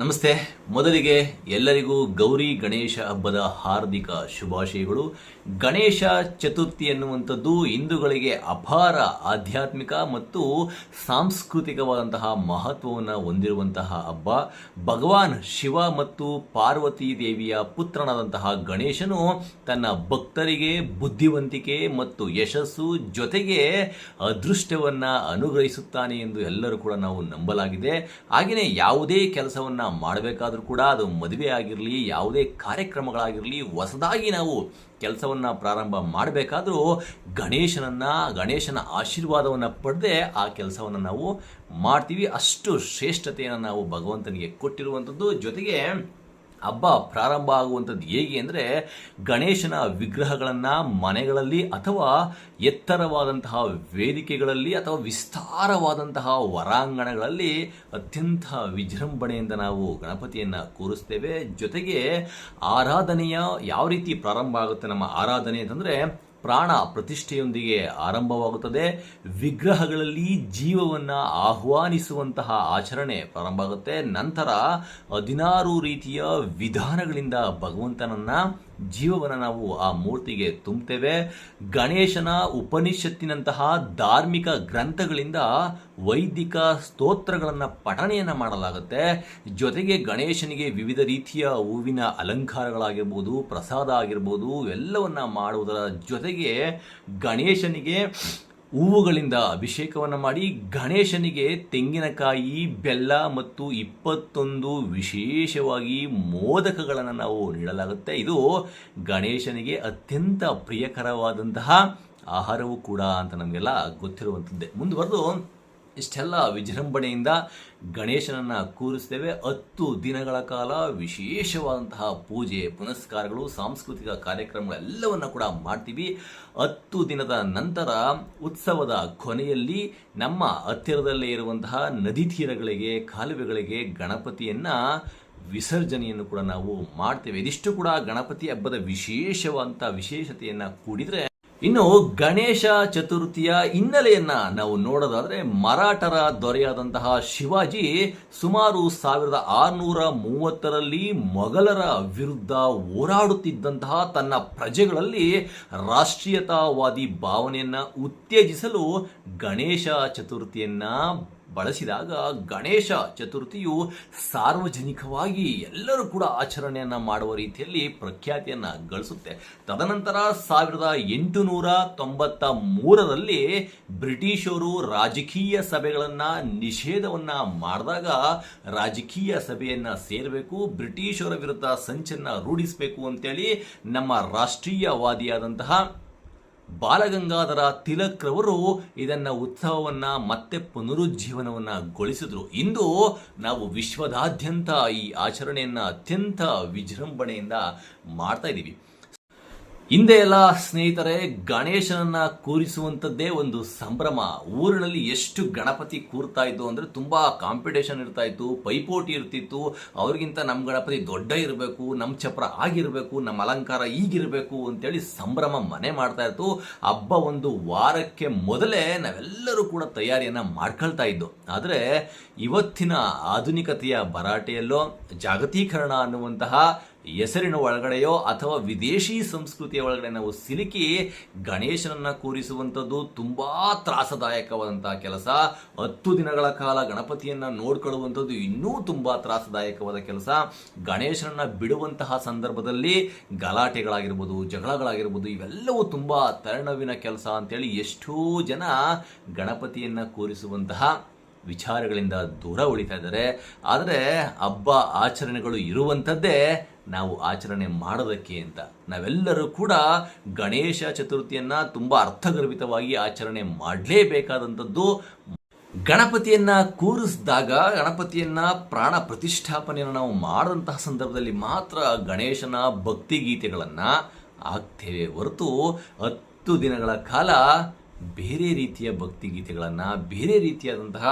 ನಮಸ್ತೆ. ಮೊದಲಿಗೆ ಎಲ್ಲರಿಗೂ ಗೌರಿ ಗಣೇಶ ಹಬ್ಬದ ಹಾರ್ದಿಕ ಶುಭಾಶಯಗಳು. ಗಣೇಶ ಚತುರ್ಥಿ ಎನ್ನುವಂಥದ್ದು ಹಿಂದೂಗಳಿಗೆ ಅಪಾರ ಆಧ್ಯಾತ್ಮಿಕ ಮತ್ತು ಸಾಂಸ್ಕೃತಿಕವಾದಂತಹ ಮಹತ್ವವನ್ನು ಹೊಂದಿರುವಂತಹ ಹಬ್ಬ. ಭಗವಾನ್ ಶಿವ ಮತ್ತು ಪಾರ್ವತಿ ದೇವಿಯ ಪುತ್ರನಾದಂತಹ ಗಣೇಶನು ತನ್ನ ಭಕ್ತರಿಗೆ ಬುದ್ಧಿವಂತಿಕೆ ಮತ್ತು ಯಶಸ್ಸು ಜೊತೆಗೆ ಅದೃಷ್ಟವನ್ನು ಅನುಗ್ರಹಿಸುತ್ತಾನೆ ಎಂದು ಎಲ್ಲರೂ ಕೂಡ ನಾವು ನಂಬಲಾಗಿದೆ. ಹಾಗೆಯೇ ಯಾವುದೇ ಕೆಲಸವನ್ನ ಮಾಡಬೇಕಾದ್ರೂ ಕೂಡ ಅದು ಮದುವೆ ಆಗಿರಲಿ, ಯಾವುದೇ ಕಾರ್ಯಕ್ರಮಗಳಾಗಿರಲಿ, ಹೊಸದಾಗಿ ನಾವು ಕೆಲಸವನ್ನು ಪ್ರಾರಂಭ ಮಾಡಬೇಕಾದ್ರೂ ಗಣೇಶನನ್ನು, ಗಣೇಶನ ಆಶೀರ್ವಾದವನ್ನು ಪಡೆದೇ ಆ ಕೆಲಸವನ್ನು ನಾವು ಮಾಡ್ತೀವಿ. ಅಷ್ಟು ಶ್ರೇಷ್ಠತೆಯನ್ನು ನಾವು ಭಗವಂತನಿಗೆ ಕೊಟ್ಟಿರುವಂಥದ್ದು. ಜೊತೆಗೆ ಹಬ್ಬ ಪ್ರಾರಂಭ ಆಗುವಂಥದ್ದು ಹೇಗೆ ಅಂದರೆ ಗಣೇಶನ ವಿಗ್ರಹಗಳನ್ನು ಮನೆಗಳಲ್ಲಿ ಅಥವಾ ಎತ್ತರವಾದಂತಹ ವೇದಿಕೆಗಳಲ್ಲಿ ಅಥವಾ ವಿಸ್ತಾರವಾದಂತಹ ಹೊರಾಂಗಣಗಳಲ್ಲಿ ಅತ್ಯಂತ ವಿಜೃಂಭಣೆಯಿಂದ ನಾವು ಗಣಪತಿಯನ್ನು ಕೂರಿಸ್ತೇವೆ. ಜೊತೆಗೆ ಆರಾಧನೆಯ ಯಾವ ರೀತಿ ಪ್ರಾರಂಭ ಆಗುತ್ತೆ ನಮ್ಮ ಆರಾಧನೆ ಅಂತಂದರೆ ಪ್ರಾಣ ಪ್ರತಿಷ್ಠೆಯೊಂದಿಗೆ ಆರಂಭವಾಗುತ್ತದೆ. ವಿಗ್ರಹಗಳಲ್ಲಿ ಜೀವವನ್ನು ಆಹ್ವಾನಿಸುವಂತಹ ಆಚರಣೆ ಪ್ರಾರಂಭ ಆಗುತ್ತೆ ನಂತರ ಹದಿನಾರು ರೀತಿಯ ವಿಧಾನಗಳಿಂದ ಭಗವಂತನನ್ನ ಜೀವವನ್ನು ನಾವು ಆ ಮೂರ್ತಿಗೆ ತುಂಬುತ್ತೇವೆ ಗಣೇಶನ ಉಪನಿಷತ್ತಿನಂತಹ ಧಾರ್ಮಿಕ ಗ್ರಂಥಗಳಿಂದ ವೈದಿಕ ಸ್ತೋತ್ರಗಳನ್ನು ಪಠಣೆಯನ್ನು ಮಾಡಲಾಗುತ್ತೆ. ಜೊತೆಗೆ ಗಣೇಶನಿಗೆ ವಿವಿಧ ರೀತಿಯ ಹೂವಿನ ಅಲಂಕಾರಗಳಾಗಿರ್ಬೋದು, ಪ್ರಸಾದ ಆಗಿರ್ಬೋದು, ಎಲ್ಲವನ್ನು ಮಾಡುವುದರ ಜೊತೆಗೆ ಗಣೇಶನಿಗೆ ಹೂವುಗಳಿಂದ ಅಭಿಷೇಕವನ್ನು ಮಾಡಿ ಗಣೇಶನಿಗೆ ತೆಂಗಿನಕಾಯಿ, ಬೆಲ್ಲ ಮತ್ತು ಇಪ್ಪತ್ತೊಂದು ವಿಶೇಷವಾಗಿ ಮೋದಕಗಳನ್ನು ನಾವು ನೀಡಲಾಗುತ್ತೆ. ಇದು ಗಣೇಶನಿಗೆ ಅತ್ಯಂತ ಪ್ರಿಯಕರವಾದಂತಹ ಆಹಾರವೂ ಕೂಡ ಅಂತ ನಮಗೆಲ್ಲ ಗೊತ್ತಿರುವಂಥದ್ದೇ. ಮುಂದುವರೆದು ಇಷ್ಟೆಲ್ಲ ವಿಜೃಂಭಣೆಯಿಂದ ಗಣೇಶನನ್ನು ಕೂರಿಸ್ತೇವೆ. ಹತ್ತು ದಿನಗಳ ಕಾಲ ವಿಶೇಷವಾದಂತಹ ಪೂಜೆ, ಪುನಸ್ಕಾರಗಳು, ಸಾಂಸ್ಕೃತಿಕ ಕಾರ್ಯಕ್ರಮಗಳೆಲ್ಲವನ್ನು ಕೂಡ ಮಾಡ್ತೀವಿ. ಹತ್ತು ದಿನದ ನಂತರ ಉತ್ಸವದ ಕೊನೆಯಲ್ಲಿ ನಮ್ಮ ಹತ್ತಿರದಲ್ಲೇ ಇರುವಂತಹ ನದಿ ತೀರಗಳಿಗೆ, ಕಾಲುವೆಗಳಿಗೆ ಗಣಪತಿಯನ್ನು ವಿಸರ್ಜನೆಯನ್ನು ಕೂಡ ನಾವು ಮಾಡ್ತೇವೆ. ಇದಿಷ್ಟು ಕೂಡ ಗಣಪತಿ ಹಬ್ಬದ ವಿಶೇಷವಾದಂಥ ವಿಶೇಷತೆಯನ್ನು ಕೂಡಿದರೆ ಇನ್ನು ಗಣೇಶ ಚತುರ್ಥಿಯ ಹಿನ್ನೆಲೆಯನ್ನ ನಾವು ನೋಡೋದಾದ್ರೆ ಮರಾಠರ ದೊರೆಯಾದಂತಹ ಶಿವಾಜಿ ಸುಮಾರು ಸಾವಿರದ ಆರುನೂರ ಮೂವತ್ತರಲ್ಲಿ ಮೊಘಲರ ವಿರುದ್ಧ ಹೋರಾಡುತ್ತಿದ್ದಂತಹ ತನ್ನ ಪ್ರಜೆಗಳಲ್ಲಿ ರಾಷ್ಟ್ರೀಯತಾವಾದಿ ಭಾವನೆಯನ್ನ ಉತ್ತೇಜಿಸಲು ಗಣೇಶ ಚತುರ್ಥಿಯನ್ನ ಬಳಸಿದಾಗ ಗಣೇಶ ಚತುರ್ಥಿಯು ಸಾರ್ವಜನಿಕವಾಗಿ ಎಲ್ಲರೂ ಕೂಡ ಆಚರಣೆಯನ್ನು ಮಾಡುವ ರೀತಿಯಲ್ಲಿ ಪ್ರಖ್ಯಾತಿಯನ್ನು ಗಳಿಸುತ್ತೆ. ತದನಂತರ ಸಾವಿರದ ಎಂಟುನೂರ ತೊಂಬತ್ತ ಮೂರರಲ್ಲಿ ಬ್ರಿಟಿಷರು ರಾಜಕೀಯ ಸಭೆಗಳನ್ನು ನಿಷೇಧವನ್ನು ಮಾಡಿದಾಗ ರಾಜಕೀಯ ಸಭೆಯನ್ನು ಸೇರಬೇಕು, ಬ್ರಿಟಿಷರ ವಿರುದ್ಧ ಸಂಚನ್ನು ರೂಢಿಸಬೇಕು ಅಂತೇಳಿ ನಮ್ಮ ರಾಷ್ಟ್ರೀಯವಾದಿಯಾದಂತಹ ಬಾಲಗಂಗಾಧರ ತಿಲಕ್ರವರು ಇದನ್ನ ಉತ್ಸವವನ್ನ ಮತ್ತೆ ಪುನರುಜ್ಜೀವನವನ್ನ ಗೊಳಿಸಿದ್ರು ಇಂದು ನಾವು ವಿಶ್ವದಾದ್ಯಂತ ಈ ಆಚರಣೆಯನ್ನ ಅತ್ಯಂತ ವಿಜೃಂಭಣೆಯಿಂದ ಮಾಡ್ತಾ ಇದ್ದೀವಿ ಹಿಂದೆ ಎಲ್ಲ ಸ್ನೇಹಿತರೆ, ಗಣೇಶನನ್ನ ಕೂರಿಸುವಂಥದ್ದೇ ಒಂದು ಸಂಭ್ರಮ. ಊರಿನಲ್ಲಿ ಎಷ್ಟು ಗಣಪತಿ ಕೂರ್ತಾ ಇದ್ದು ಅಂದ್ರೆ ತುಂಬಾ ಕಾಂಪಿಟೇಷನ್ ಇರ್ತಾ ಇತ್ತು, ಪೈಪೋಟಿ ಇರ್ತಿತ್ತು. ಅವ್ರಿಗಿಂತ ನಮ್ಮ ಗಣಪತಿ ದೊಡ್ಡ ಇರಬೇಕು ನಮ್ಮ ಚಪ್ರ ಆಗಿರಬೇಕು ನಮ್ಮ ಅಲಂಕಾರ ಈಗಿರಬೇಕು ಅಂತೇಳಿ ಸಂಭ್ರಮ ಮನೆ ಮಾಡ್ತಾ ಇತ್ತು. ಹಬ್ಬ ಒಂದು ವಾರಕ್ಕೆ ಮೊದಲೇ ನಾವೆಲ್ಲರೂ ಕೂಡ ತಯಾರಿಯನ್ನ ಮಾಡ್ಕೊಳ್ತಾ ಇದ್ದು. ಆದರೆ ಇವತ್ತಿನ ಆಧುನಿಕತೆಯ ಭರಾಟೆಯಲ್ಲೋ ಜಾಗತೀಕರಣ ಅನ್ನುವಂತಹ ಹೆಸರಿನ ಒಳಗಡೆಯೋ ಅಥವಾ ವಿದೇಶಿ ಸಂಸ್ಕೃತಿಯ ಒಳಗಡೆ ನಾವು ಸಿಲುಕಿ ಗಣೇಶನನ್ನ ಕೂರಿಸುವಂಥದ್ದು ತುಂಬಾ ತ್ರಾಸದಾಯಕವಾದಂತಹ ಕೆಲಸ. ಹತ್ತು ದಿನಗಳ ಕಾಲ ಗಣಪತಿಯನ್ನ ನೋಡ್ಕೊಳ್ಳುವಂಥದ್ದು ಇನ್ನೂ ತುಂಬಾ ತ್ರಾಸದಾಯಕವಾದ ಕೆಲಸ. ಗಣೇಶನನ್ನ ಬಿಡುವಂತಹ ಸಂದರ್ಭದಲ್ಲಿ ಗಲಾಟೆಗಳಾಗಿರ್ಬೋದು, ಜಗಳಗಳಾಗಿರ್ಬೋದು, ಇವೆಲ್ಲವೂ ತುಂಬಾ ತರಣವಿನ ಕೆಲಸ ಅಂತೇಳಿ ಎಷ್ಟೋ ಜನ ಗಣಪತಿಯನ್ನ ಕೂರಿಸುವಂತಹ ವಿಚಾರಗಳಿಂದ ದೂರ ಉಳಿತಾ ಇದ್ದಾರೆ. ಆದರೆ ಹಬ್ಬ ಆಚರಣೆಗಳು ಇರುವಂಥದ್ದೇ ನಾವು ಆಚರಣೆ ಮಾಡೋದಕ್ಕೆ ಅಂತ. ನಾವೆಲ್ಲರೂ ಕೂಡ ಗಣೇಶ ಚತುರ್ಥಿಯನ್ನು ತುಂಬ ಅರ್ಥಗರ್ಭಿತವಾಗಿ ಆಚರಣೆ ಮಾಡಲೇಬೇಕಾದಂಥದ್ದು. ಗಣಪತಿಯನ್ನು ಕೂರಿಸಿದಾಗ, ಗಣಪತಿಯನ್ನು ಪ್ರಾಣ ಪ್ರತಿಷ್ಠಾಪನೆಯನ್ನು ನಾವು ಮಾಡಿದಂತಹ ಸಂದರ್ಭದಲ್ಲಿ ಮಾತ್ರ ಗಣೇಶನ ಭಕ್ತಿ ಗೀತೆಗಳನ್ನು ಆಗ್ತೇವೆ ಹೊರತು ಹತ್ತು ದಿನಗಳ ಕಾಲ ಬೇರೆ ರೀತಿಯ ಭಕ್ತಿ ಗೀತೆಗಳನ್ನು ಬೇರೆ ರೀತಿಯಾದಂತಹ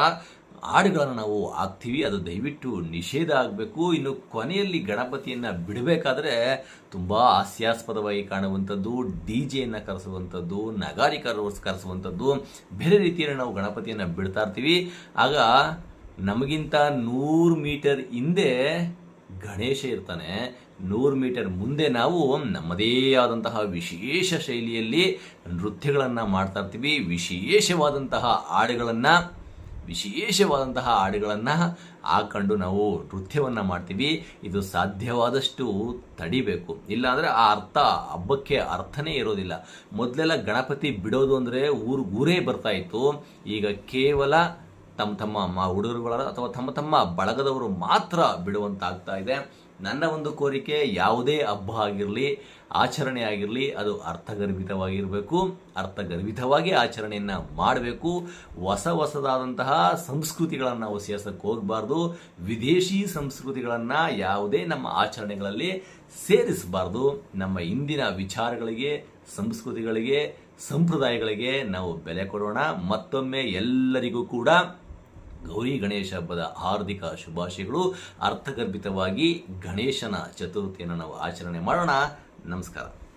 ಹಾಡುಗಳನ್ನು ನಾವು ಹಾಕ್ತೀವಿ, ಅದು ದಯವಿಟ್ಟು ನಿಷೇಧ ಆಗಬೇಕು. ಇನ್ನು ಕೊನೆಯಲ್ಲಿ ಗಣಪತಿಯನ್ನು ಬಿಡಬೇಕಾದ್ರೆ ತುಂಬ ಹಾಸ್ಯಾಸ್ಪದವಾಗಿ ಕಾಣುವಂಥದ್ದು, ಡಿ ಜೆಯನ್ನು ಕರೆಸುವಂಥದ್ದು, ನಗಾರಿ ಕರೆಸ್, ಕರೆಸುವಂಥದ್ದು, ಬೇರೆ ರೀತಿಯಲ್ಲಿ ನಾವು ಗಣಪತಿಯನ್ನು ಬಿಡ್ತಾ ಇರ್ತೀವಿ. ಆಗ ನಮಗಿಂತ ನೂರು ಮೀಟರ್ ಹಿಂದೆ ಗಣೇಶ ಇರ್ತಾನೆ. ನೂರು ಮೀಟರ್ ಮುಂದೆ ನಾವು ನಮ್ಮದೇ ಆದಂತಹ ವಿಶೇಷ ಶೈಲಿಯಲ್ಲಿ ನೃತ್ಯಗಳನ್ನು ಮಾಡ್ತಾ ಇರ್ತೀವಿ. ವಿಶೇಷವಾದಂತಹ ಹಾಡುಗಳನ್ನು ವಿಶೇಷವಾದಂತಹ ಹಾಡುಗಳನ್ನು ಹಾಕೊಂಡು ನಾವು ನೃತ್ಯವನ್ನು ಮಾಡ್ತೀವಿ. ಇದು ಸಾಧ್ಯವಾದಷ್ಟು ತಡಿಬೇಕು. ಇಲ್ಲಾಂದರೆ ಆ ಅರ್ಥ, ಹಬ್ಬಕ್ಕೆ ಅರ್ಥನೇ ಇರೋದಿಲ್ಲ. ಮೊದಲೆಲ್ಲ ಗಣಪತಿ ಬಿಡೋದು ಅಂದರೆ ಊರು, ಊರೇ ಬರ್ತಾ ಇತ್ತು. ಈಗ ಕೇವಲ ತಮ್ಮ ತಮ್ಮ ಮಾ ಹುಡುಗರುಗಳ ಅಥವಾ ತಮ್ಮ ತಮ್ಮ ಬಳಗದವರು ಮಾತ್ರ ಬಿಡುವಂತಾಗ್ತಾ ಇದೆ. ನನ್ನ ಒಂದು ಕೋರಿಕೆ ಯಾವುದೇ ಹಬ್ಬ ಆಗಿರಲಿ, ಆಚರಣೆ ಆಗಿರಲಿ, ಅದು ಅರ್ಥಗರ್ಭಿತವಾಗಿರಬೇಕು. ಅರ್ಥಗರ್ಭಿತವಾಗಿ ಆಚರಣೆಯನ್ನು ಮಾಡಬೇಕು. ಹೊಸ ಹೊಸದಾದಂತಹ ಸಂಸ್ಕೃತಿಗಳನ್ನು ನಾವು ಸೇರ್ಸಕ್ಕೆ ಹೋಗಬಾರ್ದು. ವಿದೇಶಿ ಸಂಸ್ಕೃತಿಗಳನ್ನು ಯಾವುದೇ ನಮ್ಮ ಆಚರಣೆಗಳಲ್ಲಿ ಸೇರಿಸಬಾರ್ದು. ನಮ್ಮ ಇಂದಿನ ವಿಚಾರಗಳಿಗೆ, ಸಂಸ್ಕೃತಿಗಳಿಗೆ, ಸಂಪ್ರದಾಯಗಳಿಗೆ ನಾವು ಬೆಲೆ ಕೊಡೋಣ. ಮತ್ತೊಮ್ಮೆ ಎಲ್ಲರಿಗೂ ಕೂಡ ಗೌರಿ ಗಣೇಶ ಹಬ್ಬದ ಹಾರ್ದಿಕ ಶುಭಾಶಯಗಳು. ಅರ್ಥಗರ್ಭಿತವಾಗಿ ಗಣೇಶನ ಚತುರ್ಥಿಯನ್ನು ನಾವು ಆಚರಣೆ ಮಾಡೋಣ. ನಮಸ್ಕಾರ.